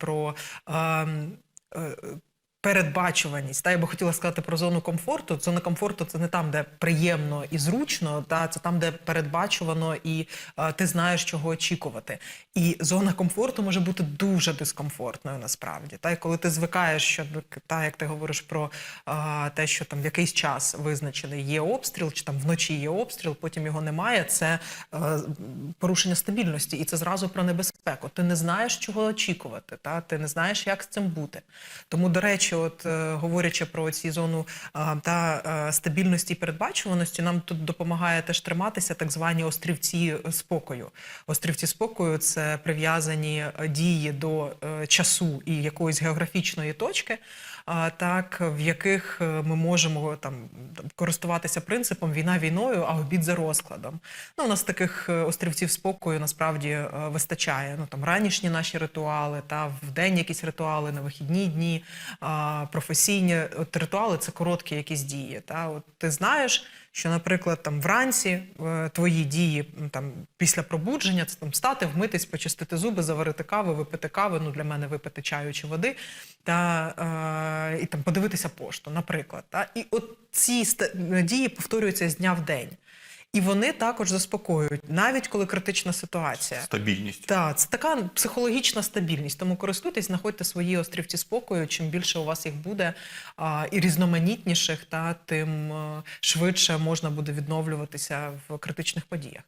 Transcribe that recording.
про. Передбачуваність, та я би хотіла сказати про зону комфорту. Зона комфорту це не там, де приємно і зручно, та це там, де передбачувано, і е, ти знаєш, чого очікувати. І зона комфорту може бути дуже дискомфортною насправді. Та й коли ти звикаєш, що та як ти говориш про е, те, що там в якийсь час визначений є обстріл, чи там вночі є обстріл, потім його немає. Це е, порушення стабільності, і це зразу про небезпеку. Ти не знаєш, чого очікувати, та ти не знаєш, як з цим бути. Тому, до речі, от е, говорячи про ці зону та е, стабільності і передбачуваності, нам тут допомагає теж триматися так звані острівці спокою. Острівці спокою це прив'язані е, дії до часу і якоїсь географічної точки. Так, в яких ми можемо там користуватися принципом війна війною, а обід за розкладом. Ну, у нас таких острівців спокою насправді вистачає. Ну там ранішні наші ритуали, та в день якісь ритуали, на вихідні дні, професійні От ритуали це короткі якісь дії. Та от ти знаєш, що, наприклад, там вранці е, твої дії там після пробудження це там стати, вмитись, почистити зуби, заварити каву, випити кави. Ну для мене випити чаю чи води, та е, і там подивитися пошту, наприклад. Та і от ці дії повторюються з дня в день. І вони також заспокоюють, навіть коли критична ситуація. Стабільність. Так, це така психологічна стабільність. Тому користуйтесь, знаходьте свої острівці спокою. Чим більше у вас їх буде а, і різноманітніших, та тим е, швидше можна буде відновлюватися в критичних подіях.